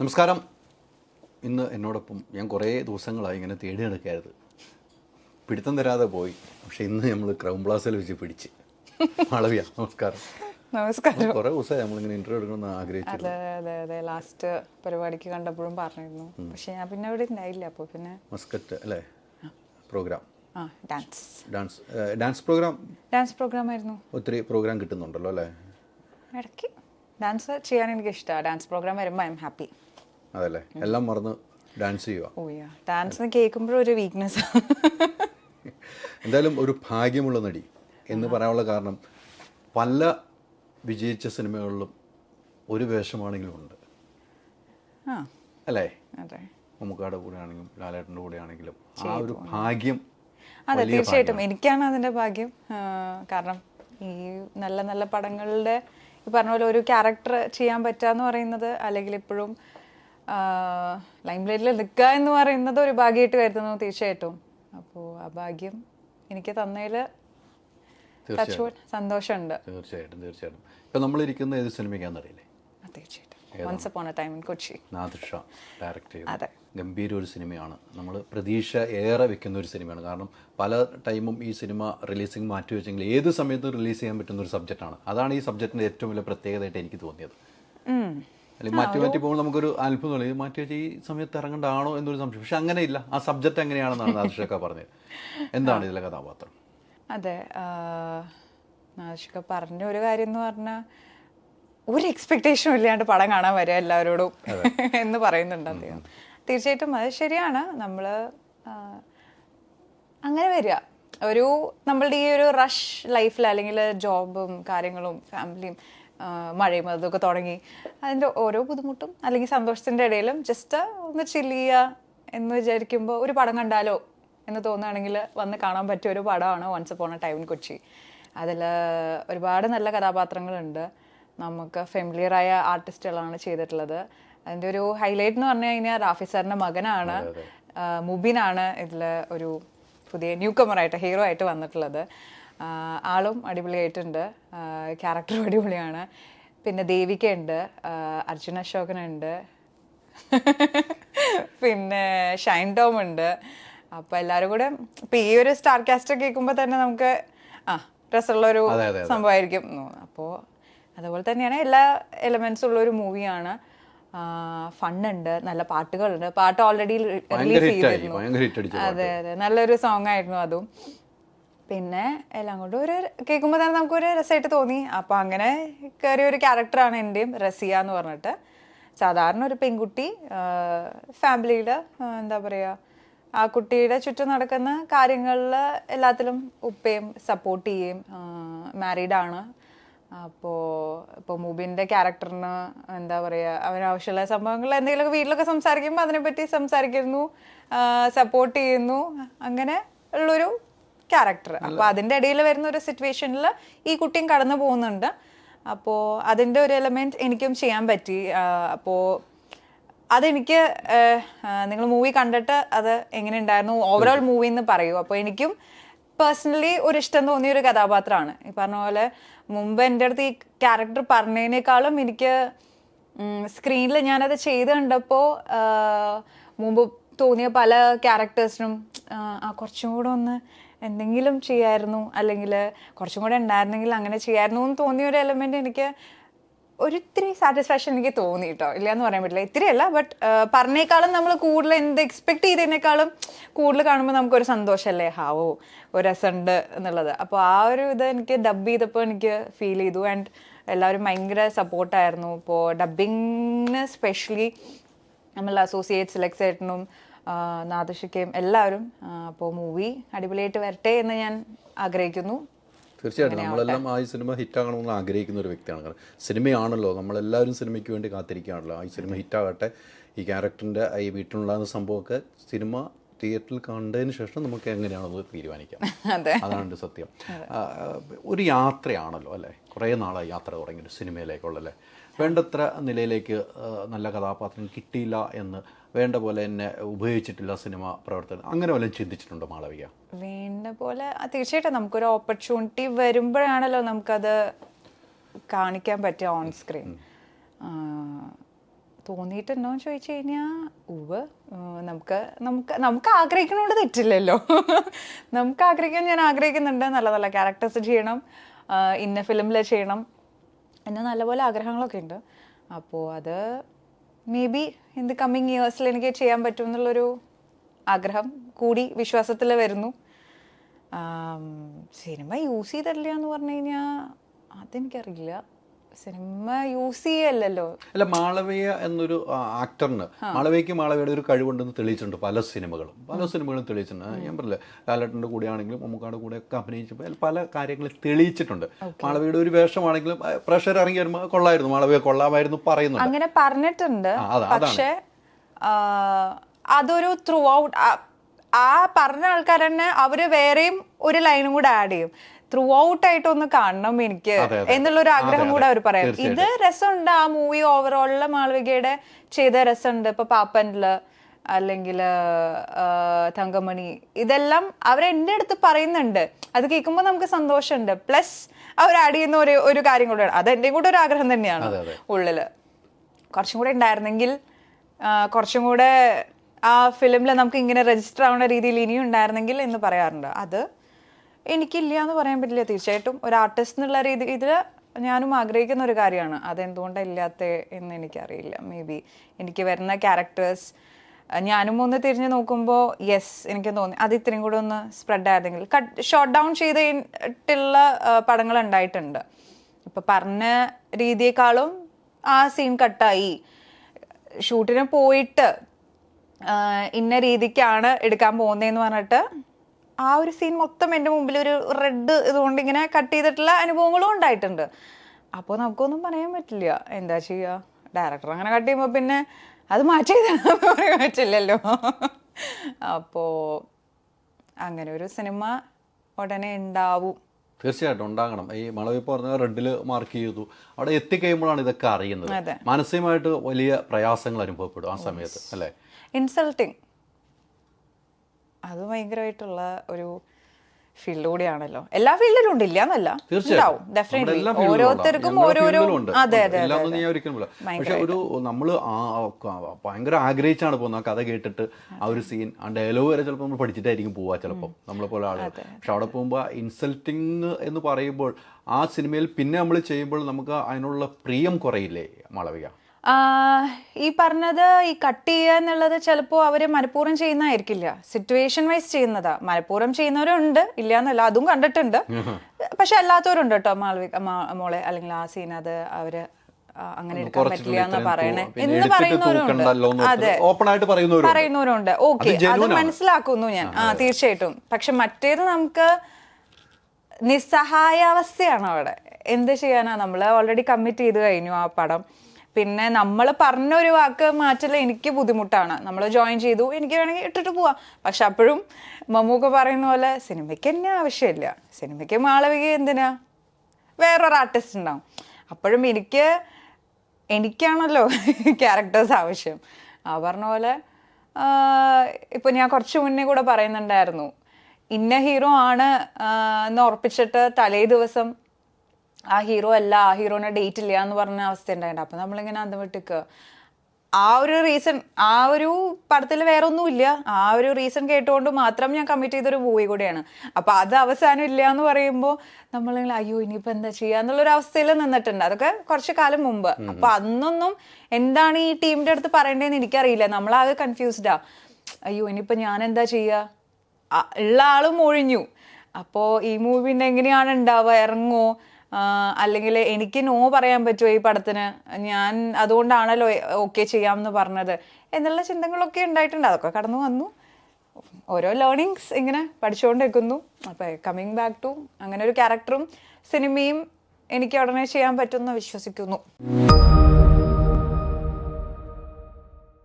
നമസ്കാരം. ഇന്ന് എന്നോടൊപ്പം ഞാൻ കുറേ ദിവസങ്ങളായി ഇങ്ങനെ തേടി നടക്കായിരുന്നു. പിടുത്തം തരാതെ പോയി. പക്ഷെ ഇന്ന് നമ്മൾ ക്രൗൺ പ്ലാസിൽ വെച്ച് പിടിച്ച്. മാളവിയ നമസ്കാരം. നമസ്കാരം. കുറേ ദിവസമായി നമ്മളിങ്ങനെ ഇന്റർവ്യൂ എടുക്കണമെന്ന് ആഗ്രഹിച്ചു അതെ അതെ അതെ. ലാസ്റ്റ് പരിപാടിക്ക് കണ്ടപ്പോഴും പറഞ്ഞിരുന്നു. പക്ഷെ ഞാൻ പിന്നെ അവിടെ ഉണ്ടായില്ല അപ്പോൾ പിന്നെ മസ്കറ്റ് അല്ലേ? പ്രോഗ്രാം. ആ dance. Dance dance programme? Dance programme ആയിരുന്നു ഒത്തിരി പ്രോഗ്രാം കിട്ടുന്നുണ്ടല്ലോ അല്ലേ? ഇടയ്ക്ക് ഡാൻസ് ചെയ്യാൻ എനിക്ക് ഇഷ്ടമാണ് ഡാൻസ് പ്രോഗ്രാം വരുമ്പോൾ ഐ എം ഹാപ്പി. അതല്ലേ? എല്ലാം മറന്ന് ഡാൻസ് ചെയ്യുക ഡാൻസ് കേൾക്കുമ്പോഴും ഒരു വീക്ക്നെസ് എന്തായാലും ഒരു ഭാഗ്യമുള്ള നടി എന്ന് പറയാനുള്ള കാരണം പല വിജയിച്ച സിനിമകളിലും ഒരു വേഷമാണെങ്കിലും ഉണ്ട്. അല്ലേ? അതെ. മമ്മൂക്കായുടെ കൂടെ ആണെങ്കിലും ലാലേട്ടന്റെ കൂടെ ആണെങ്കിലും ആ ഒരു ഭാഗ്യം അതെ തീർച്ചയായിട്ടും. എനിക്കാണ് അതിന്റെ ഭാഗ്യം. കാരണം ഈ നല്ല നല്ല പടങ്ങളുടെ ഈ പറഞ്ഞ പോലെ ഒരു ക്യാരക്ടർ ചെയ്യാൻ പറ്റുക എന്ന് പറയുന്നത് അല്ലെങ്കിൽ ഇപ്പോഴും ലൈം ലൈറ്റിൽ നിൽക്കുക എന്ന് പറയുന്നത് ഒരു ഭാഗ്യമായിട്ട് കരുതുന്നു തീർച്ചയായിട്ടും. അപ്പോൾ ആ ഭാഗ്യം എനിക്ക് തന്നതിൽ സന്തോഷമുണ്ട്. തീർച്ചയായിട്ടും തീർച്ചയായിട്ടും. ഇപ്പം നമ്മളിരിക്കുന്ന ഏത് സിനിമയ്ക്കാണെന്നറിയില്ലേ തീർച്ചയായിട്ടും. Once upon a time in Kochi Nadirsha direct അതെ. ഗംഭീര ഒരു സിനിമയാണ്. നമ്മൾ പ്രതീക്ഷ ഏറെ വെക്കുന്ന ഒരു സിനിമയാണ്. കാരണം പല ടൈമും ഈ സിനിമ റിലീസിങ് മാറ്റി വെച്ചെങ്കിൽ ഏത് സമയത്തും റിലീസ് ചെയ്യാൻ പറ്റുന്ന ഒരു സബ്ജക്റ്റാണ് അതാണ് ഈ സബ്ജക്റ്റിന്റെ ഏറ്റവും വലിയ പ്രത്യേകതയായിട്ട് എനിക്ക് തോന്നിയത്. അല്ലെങ്കിൽ മാറ്റി മാറ്റി പോകുമ്പോൾ നമുക്കൊരു അത്ഭുതം ഇത് മാറ്റി വെച്ച് ഈ സമയത്ത് ഇറങ്ങണ്ടാണോ എന്നൊരു സംശയം. പക്ഷെ അങ്ങനെയില്ല ആ സബ്ജക്റ്റ് എങ്ങനെയാണെന്നാണ് നാദിഷക്ക പറഞ്ഞത്. എന്താണ് ഇതിലെ കഥാപാത്രം? അതെ നാദിഷക്ക പറഞ്ഞ ഒരു കാര്യം എന്ന് പറഞ്ഞാൽ ഒരു എക്സ്പെക്ടേഷനും ഇല്ലാണ്ട് പടം കാണാൻ വരിക എല്ലാവരോടും എന്ന് പറയുന്നുണ്ട് അദ്ദേഹം. തീർച്ചയായിട്ടും അത് ശരിയാണ്. നമ്മൾ അങ്ങനെ വരിക ഒരു നമ്മളുടെ ഈ ഒരു റഷ് ലൈഫിൽ അല്ലെങ്കിൽ ജോബും കാര്യങ്ങളും ഫാമിലിയും മഴയും അതൊക്കെ തുടങ്ങി. അതിന്റെ ഓരോ ബുദ്ധിമുട്ടും അല്ലെങ്കിൽ സന്തോഷത്തിന്റെ ഇടയിലും ജസ്റ്റ് ഒന്ന് ചില്ലിയ ചെയ്യുക എന്ന് വിചാരിക്കുമ്പോൾ ഒരു പടം കണ്ടാലോ എന്ന് തോന്നുകയാണെങ്കിൽ വന്ന് കാണാൻ പറ്റിയ ഒരു പടമാണ് once upon a time Kochi അതിൽ ഒരുപാട് നല്ല കഥാപാത്രങ്ങളുണ്ട്. നമുക്ക് ഫെമിലിയറായ ആർട്ടിസ്റ്റുകളാണ് ചെയ്തിട്ടുള്ളത്. അതിന്റെ ഒരു ഹൈലൈറ്റ് എന്ന് പറഞ്ഞു കഴിഞ്ഞാൽ റാഫി സാറിന്റെ മകനാണ്. മുബിനാണ് ഇതിൽ ഒരു പുതിയ ന്യൂ കമറായിട്ട് ഹീറോ ആയിട്ട് വന്നിട്ടുള്ളത്. ആളും അടിപൊളിയായിട്ടുണ്ട്. ക്യാരക്ടറും അടിപൊളിയാണ്. പിന്നെ ദേവിക ഉണ്ട്. അർജുന അശോകനുണ്ട് പിന്നെ ഷൈൻ ടോം ഉണ്ട്. അപ്പോൾ എല്ലാവരും കൂടെ ഇപ്പം ഈ ഒരു സ്റ്റാർ കാസ്റ്റ് കേൾക്കുമ്പോൾ തന്നെ നമുക്ക് ആ രസമുള്ള ഒരു അതെ, അതെ, അതെ. സംഭവമായിരിക്കും. അപ്പോൾ അതുപോലെ തന്നെയാണ് എല്ലാ എലമെന്റ്സും ഉള്ള ഒരു മൂവിയാണ് ഫണ്ണുണ്ട് നല്ല പാട്ടുകളുണ്ട്. പാട്ട് ഓൾറെഡി റിലീസ് ചെയ്തിരുന്നു. അതെ അതെ. നല്ലൊരു സോങ് ആയിരുന്നു അതും. പിന്നെ എല്ലാം കൊണ്ടും ഒരു കേൾക്കുമ്പോൾ തന്നെ നമുക്കൊരു രസമായിട്ട് തോന്നി. അപ്പോൾ അങ്ങനെ കയറിയ ഒരു ക്യാരക്ടറാണ് എന്റെയും റസിയ എന്ന് പറഞ്ഞിട്ട്. സാധാരണ ഒരു പെൺകുട്ടി ഫാമിലിയിൽ എന്താ പറയുക ആ കുട്ടിയുടെ ചുറ്റും നടക്കുന്ന കാര്യങ്ങളിൽ എല്ലാത്തിലും ഉപ്പയും സപ്പോർട്ട് ചെയ്യും. മാരീഡാണ് അപ്പോൾ ഇപ്പോൾ മുബിന്റെ ക്യാരക്ടറിന് എന്താ പറയുക അവനാവശ്യമുള്ള സംഭവങ്ങൾ എന്തെങ്കിലുമൊക്കെ വീട്ടിലൊക്കെ സംസാരിക്കുമ്പോൾ അതിനെപ്പറ്റി സംസാരിക്കുന്നു സപ്പോർട്ട് ചെയ്യുന്നു. അങ്ങനെ ഉള്ളൊരു ക്യാരക്ടർ അപ്പോൾ അതിന്റെ ഇടയിൽ വരുന്ന ഒരു സിറ്റുവേഷനിൽ ഈ കുട്ടിയും കടന്നു പോകുന്നുണ്ട്. അപ്പോൾ അതിന്റെ ഒരു എലമെന്റ് എനിക്കും ചെയ്യാൻ പറ്റി. അപ്പോൾ അതെനിക്ക് നിങ്ങൾ മൂവി കണ്ടിട്ട് അത് എങ്ങനെ ഉണ്ടായിരുന്നു? ഓവറോൾ മൂവി എന്ന് പറയൂ. അപ്പോൾ എനിക്കും പേഴ്സണലി ഒരു ഇഷ്ടം തോന്നിയ ഒരു കഥാപാത്രമാണ്. ഈ പറഞ്ഞ പോലെ മുമ്പ് എന്റെ അടുത്ത് ഈ ക്യാരക്ടർ പറഞ്ഞതിനേക്കാളും എനിക്ക് സ്ക്രീനിൽ ഞാനത് ചെയ്ത് കണ്ടപ്പോൾ മുമ്പ് തോന്നിയ പല ക്യാരക്ടേഴ്സിനും ആ കുറച്ചും കൂടെ ഒന്ന് എന്തെങ്കിലും ചെയ്യായിരുന്നു അല്ലെങ്കിൽ കുറച്ചും കൂടെ ഉണ്ടായിരുന്നെങ്കിൽ അങ്ങനെ ചെയ്യായിരുന്നു എന്ന് തോന്നിയ ഒരു എലമെന്റ് എനിക്ക് ഒരിത്തിരി സാറ്റിസ്ഫാക്ഷൻ എനിക്ക് തോന്നി കേട്ടോ ഇല്ല എന്ന് പറയാൻ പറ്റില്ല. ഇത്തിരി അല്ല ബട്ട് പറഞ്ഞേക്കാളും നമ്മൾ കൂടുതൽ എന്ത് എക്സ്പെക്ട് ചെയ്തതിനേക്കാളും കൂടുതൽ കാണുമ്പോൾ നമുക്കൊരു സന്തോഷമല്ലേ ഹാവോ ഒരു രസമുണ്ട് എന്നുള്ളത്. അപ്പോൾ ആ ഒരു ഇത് എനിക്ക് ഡബ് ചെയ്തപ്പോൾ എനിക്ക് ഫീൽ ചെയ്തു. ആൻഡ് എല്ലാവരും ഭയങ്കര സപ്പോർട്ടായിരുന്നു ഇപ്പോൾ ഡബിങ്ങിന് സ്പെഷ്യലി നമ്മളെ അസോസിയേറ്റ് സെലക്ട് ചേട്ടനും നാദശിക്കയും എല്ലാവരും അപ്പോൾ മൂവി അടിപൊളിയായിട്ട് വരട്ടെ എന്ന് ഞാൻ ആഗ്രഹിക്കുന്നു. തീർച്ചയായിട്ടും. നമ്മളെല്ലാം ആ സിനിമ ഹിറ്റ് ആകണമെന്ന് ആഗ്രഹിക്കുന്ന ഒരു വ്യക്തിയാണ്. കാരണം സിനിമയാണല്ലോ. നമ്മളെല്ലാവരും സിനിമയ്ക്ക് വേണ്ടി കാത്തിരിക്കുകയാണല്ലോ. ആ ഈ സിനിമ ഹിറ്റാകട്ടെ. ഈ ക്യാരക്ടറിന്റെ ഈ വീട്ടിലുണ്ടാകുന്ന സംഭവമൊക്കെ സിനിമ തിയേറ്ററിൽ കണ്ടതിന് ശേഷം നമുക്ക് എങ്ങനെയാണെന്ന് തീരുമാനിക്കാം. അതെ. അതാണ് സത്യം. ഒരു യാത്രയാണല്ലോ അല്ലേ? കുറേ നാളായി യാത്ര തുടങ്ങി ഒരു സിനിമയിലേക്കുള്ള അല്ലേ വേണ്ടത്ര നിലയിലേക്ക് നല്ല കഥാപാത്രം കിട്ടിയില്ല എന്ന് വേണ്ട പോലെ എന്നെ ഉപയോഗിച്ചിട്ടില്ല സിനിമ പ്രവർത്തനം. അങ്ങനെ വല്ലതും ചിന്തിച്ചിട്ടുണ്ടോ മാളവിക? വേണ്ട പോലെ തീർച്ചയായിട്ടും നമുക്കൊരു ഓപ്പർച്യൂണിറ്റി വരുമ്പോഴാണല്ലോ നമുക്കത് കാണിക്കാൻ പറ്റുക ഓൺ സ്ക്രീൻ തോന്നിയിട്ടുണ്ടോ എന്ന് ചോദിച്ചു കഴിഞ്ഞാൽ ഉവ് നമുക്ക് നമുക്ക് നമുക്ക് ആഗ്രഹിക്കണോണ്ട് തെറ്റില്ലല്ലോ. നമുക്ക് ആഗ്രഹിക്കാൻ ഞാൻ ആഗ്രഹിക്കുന്നുണ്ട്. നല്ല നല്ല ക്യാരക്ടേഴ്സ് ചെയ്യണം. ഇന്ന ഫിലിമിൽ ചെയ്യണം. എന്നെ നല്ലപോലെ ആഗ്രഹങ്ങളൊക്കെ ഉണ്ട്. അപ്പോൾ അത് maybe in the coming ഇയേഴ്സിൽ എനിക്ക് ചെയ്യാൻ പറ്റും എന്നുള്ളൊരു ആഗ്രഹം കൂടി വിശ്വാസത്തിൽ വരുന്നു. സിനിമ യൂസ് ചെയ്തിട്ടില്ല എന്ന് പറഞ്ഞു കഴിഞ്ഞാൽ അതെനിക്കറിയില്ല. സിനിമ യൂസ് ചെയ്യല്ലോ അല്ല മാളവിയ എന്നൊരു ആക്ടറിന് മാളവിയക്ക് മാളവിയുടെ ഒരു കഴിവുണ്ടെന്ന് തെളിയിച്ചിട്ടുണ്ട് പല സിനിമകളും. പല സിനിമകളും തെളിയിച്ചിട്ടുണ്ട്. ഞാൻ പറഞ്ഞില്ല ലാലേട്ടന്റെ കൂടെ ആണെങ്കിലും മമ്മൂക്കാട് കൂടെ ഒക്കെ അഭിനയിച്ചപ്പോൾ പല കാര്യങ്ങളും തെളിയിച്ചിട്ടുണ്ട്. മാളവിയുടെ ഒരു വേഷമാണെങ്കിലും പ്രഷർ ഇറങ്ങി വരുമ്പോൾ കൊള്ളായിരുന്നു. മാളവിയ കൊള്ളാമായിരുന്നു പറയുന്നു അങ്ങനെ പറഞ്ഞിട്ടുണ്ട്. പക്ഷേ അതൊരു ത്രൂ ഔട്ട് ആ പറഞ്ഞ ആൾക്കാർ തന്നെ അവർ വേറെയും ഒരു ലൈനും കൂടെ ആഡ് ചെയ്യും. ത്രൂ ഔട്ട് ആയിട്ട് ഒന്ന് കാണണം എനിക്ക് എന്നുള്ള ഒരു എന്നുള്ളൊരു ആഗ്രഹം കൂടെ അവർ പറയാം. ഇത്. രസമുണ്ട് ആ മൂവി ഓവറോളിൽ മാളവികയുടെ ചെയ്ത രസമുണ്ട്. ഇപ്പൊ പാപ്പനിൽ അല്ലെങ്കിൽ തങ്കമണി. ഇതെല്ലാം അവർ എന്റെ അടുത്ത് പറയുന്നുണ്ട്. അത് കേൾക്കുമ്പോൾ നമുക്ക് സന്തോഷമുണ്ട്. പ്ലസ് അവർ ആഡ് ചെയ്യുന്ന ഒരു ഒരു കാര്യം കൂടെയാണ്. അത് എന്റെയും കൂടെ ഒരു ആഗ്രഹം തന്നെയാണ്. ഉള്ളിൽ. കുറച്ചും കൂടെ ഉണ്ടായിരുന്നെങ്കിൽ കുറച്ചും കൂടെ ആ ഫിലിമിൽ നമുക്ക് ഇങ്ങനെ രജിസ്റ്റർ ആവുന്ന രീതിയിൽ ഇനിയും ഉണ്ടായിരുന്നെങ്കിൽ എന്ന് പറയാറുണ്ട്. അത് എനിക്കില്ല എന്ന് പറയാൻ പറ്റില്ല. തീർച്ചയായിട്ടും ഒരു ആർട്ടിസ്റ്റ് എന്നുള്ള രീതി ഇതിൽ ഞാനും ആഗ്രഹിക്കുന്ന ഒരു കാര്യമാണ്. അതെന്തുകൊണ്ടാണ് ഇല്ലാത്ത എന്ന് എനിക്കറിയില്ല. മേ ബി എനിക്ക് വരുന്ന ക്യാരക്ടേഴ്സ് ഞാനും ഒന്ന് തിരിഞ്ഞു നോക്കുമ്പോൾ യെസ് എനിക്ക് തോന്നി. അത് ഇത്രയും കൂടെ ഒന്ന് സ്പ്രെഡ് ആയിരുന്നെങ്കിൽ കട്ട് ഷോട്ട് ഡൗൺ ചെയ്തിട്ടുള്ള പടങ്ങൾ ഉണ്ടായിട്ടുണ്ട്. ഇപ്പം പറഞ്ഞ രീതിയേക്കാളും ആ സീൻ കട്ടായി ഷൂട്ടിന് പോയിട്ട് ഇന്ന രീതിക്കാണ് എടുക്കാൻ പോകുന്നതെന്ന് പറഞ്ഞിട്ട് ആ ഒരു സീൻ മൊത്തം എന്റെ മുമ്പിൽ ഒരു റെഡ് ഇതുകൊണ്ട് ഇങ്ങനെ കട്ട് ചെയ്തിട്ടുള്ള അനുഭവങ്ങളും ഉണ്ടായിട്ടുണ്ട്. അപ്പോൾ നമുക്കൊന്നും പറയാൻ പറ്റില്ല. എന്താ ചെയ്യുക ഡയറക്ടർ അങ്ങനെ കട്ട് ചെയ്യുമ്പോൾ പിന്നെ അത് മാറ്റി പറയാൻ പറ്റില്ലല്ലോ. അപ്പോൾ അങ്ങനെ ഒരു സിനിമ ഉടനെ ഉണ്ടാവും. തീർച്ചയായിട്ടും ഉണ്ടാകണം. ഈ മളവി പറഞ്ഞ റെഡിൽ മാർക്ക് ചെയ്തു. അവിടെ എത്തിക്കഴിയുമ്പോഴാണ് ഇതൊക്കെ അറിയുന്നത്. മാനസികമായിട്ട് വലിയ പ്രയാസങ്ങൾ അനുഭവപ്പെടും ആ സമയത്ത് അല്ലേ? ഇൻസൾട്ടിങ് അത് ഭയങ്കരമായിട്ടുള്ള ഒരു ഫീൽഡ് കൂടിയാണല്ലോ. എല്ലാ ഫീൽഡിലും ഉണ്ട് ഇല്ല എന്നല്ല ഡെഫിനറ്റ്ലി ഓരോരുത്തർക്കും ഓരോരോ അതെ അതെ പക്ഷെ ഒരു നമ്മൾ ഭയങ്കര ആഗ്രഹിച്ചാണ് പോകുന്നത് കഥ കേട്ടിട്ട് ആ ഒരു സീൻ ആ ഡയലോഗ് വരെ ചിലപ്പോൾ നമ്മൾ പഠിച്ചിട്ടായിരിക്കും പോവാ ചിലപ്പോൾ നമ്മളെ പോലെ ആളുകൾ പക്ഷെ അവിടെ പോകുമ്പോൾ ഇൻസൾട്ടിങ് എന്ന് പറയുമ്പോൾ ആ സിനിമയിൽ പിന്നെ നമ്മൾ ചെയ്യുമ്പോൾ നമുക്ക് അതിനുള്ള പ്രിയം കുറയില്ലേ മാളവിക? ഈ പറഞ്ഞത് ഈ കട്ട് ചെയ്യുക എന്നുള്ളത് ചിലപ്പോൾ അവർ മനഃപൂർവം ചെയ്യുന്നതായിരിക്കില്ല. Situation vice ചെയ്യുന്നതാ. മനഃപൂർവം ചെയ്യുന്നവരുണ്ട് ഇല്ല എന്നല്ല അതും കണ്ടിട്ടുണ്ട്. പക്ഷെ അല്ലാത്തവരുണ്ട് കേട്ടോ മാൾവിക മോളെ അല്ലെങ്കിൽ ആ സീൻ അത് അവർ അങ്ങനെ എടുക്കാൻ പറ്റില്ല എന്ന് പറയണേ. എന്ന് പറയുന്നവരുണ്ട്. അതെ. ഓപ്പൺ ആയിട്ട് പറയുന്നവരുണ്ട്. ഓക്കെ അത്. മനസ്സിലാക്കുന്നു ഞാൻ. ആ തീർച്ചയായിട്ടും. പക്ഷെ മറ്റേത് നമുക്ക് നിസ്സഹായാവസ്ഥയാണ് അവിടെ. എന്ത് ചെയ്യാനാ? നമ്മൾ ഓൾറെഡി കമ്മിറ്റ് ചെയ്ത് കഴിഞ്ഞു ആ പടം. പിന്നെ നമ്മൾ പറഞ്ഞ ഒരു വാക്ക് മാറ്റില്ല എനിക്ക് ബുദ്ധിമുട്ടാണ്. നമ്മൾ ജോയിൻ ചെയ്തു എനിക്ക് വേണമെങ്കിൽ ഇട്ടിട്ട് പോവാം. പക്ഷെ അപ്പോഴും മമ്മൂക്ക പറയുന്ന പോലെ സിനിമയ്ക്ക് എന്നെ ആവശ്യമില്ല. സിനിമയ്ക്ക് മാളവിക എന്തിനാ? വേറൊരു ആർട്ടിസ്റ്റ് ഉണ്ടാവും. അപ്പോഴും എനിക്ക് എനിക്കാണല്ലോ ക്യാരക്ടേഴ്സ് ആവശ്യം. ആ പറഞ്ഞ പോലെ ഇപ്പം ഞാൻ കുറച്ച് മുന്നേ കൂടെ പറയുന്നുണ്ടായിരുന്നു. ഇന്ന ഹീറോ ആണ് എന്ന് ഉറപ്പിച്ചിട്ട് തലേ ദിവസം ആ ഹീറോ അല്ല ആ ഹീറോനെ ഡേറ്റ് ഇല്ല എന്ന് പറഞ്ഞ അവസ്ഥ ഉണ്ടായിട്ടുണ്ട്. അപ്പൊ നമ്മളിങ്ങനെ അന്ത വിട്ടിക്ക്. ആ ഒരു റീസൺ ആ ഒരു പടത്തിൽ വേറെ ഒന്നുമില്ല ആ ഒരു റീസൺ കേട്ടുകൊണ്ട് മാത്രം ഞാൻ കമ്മിറ്റ് ചെയ്തൊരു മൂവി കൂടിയാണ്. അപ്പൊ അത് അവസാനം ഇല്ല എന്ന് പറയുമ്പോൾ നമ്മൾ അയ്യോ ഇനിയിപ്പോ എന്താ ചെയ്യുക എന്നുള്ളൊരു അവസ്ഥയിൽ നിന്നിട്ടുണ്ട്. അതൊക്കെ കുറച്ച് കാലം മുമ്പ്. അപ്പൊ അന്നൊന്നും എന്താണ് ഈ ടീമിന്റെ അടുത്ത് പറയേണ്ടതെന്ന് എനിക്കറിയില്ല. നമ്മളാകെ കൺഫ്യൂസ്ഡാ അയ്യോ ഇനിയിപ്പോ ഞാൻ എന്താ ചെയ്യുക ഉള്ള ആളും ഒഴിഞ്ഞു. അപ്പോൾ ഈ മൂവിന്റെ എങ്ങനെയാണ് ഉണ്ടാവുക? ഇറങ്ങുമോ അല്ലെങ്കിൽ എനിക്ക് നോ പറയാൻ പറ്റുമോ ഈ പടത്തിന്? ഞാൻ അതുകൊണ്ടാണല്ലോ ഓക്കെ ചെയ്യാമെന്ന് പറഞ്ഞത്. എന്നുള്ള ചിന്തകളൊക്കെ ഉണ്ടായിട്ടുണ്ട്. അതൊക്കെ കടന്നു വന്നു. ഓരോ ലേണിങ്സ് ഇങ്ങനെ പഠിച്ചുകൊണ്ടിരിക്കുന്നു. അപ്പോൾ കമ്മിങ് ബാക്ക് ടു അങ്ങനെ ഒരു ക്യാരക്ടറും സിനിമയും എനിക്ക് ഉടനെ ചെയ്യാൻ പറ്റുമെന്ന് വിശ്വസിക്കുന്നു.